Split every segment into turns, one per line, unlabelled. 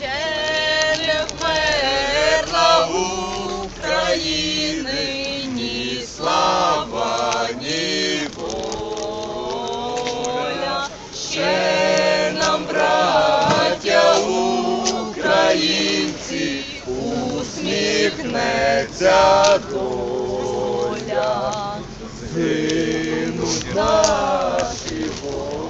не вмерла України ні слава, ні воля. Ще нам, браття українці, усміхнеться доля. Згинуть наші вороженьки,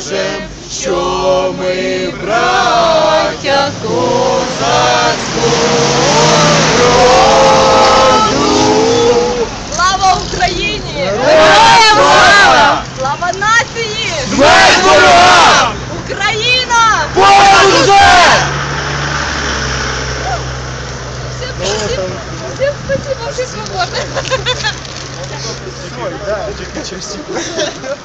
скажем, що ми браття козацького. Слава Україні! Слава! Слава нації! Смерть! Україна! Понад спасибо, всім спасибо. Все, да, чекай, чекай.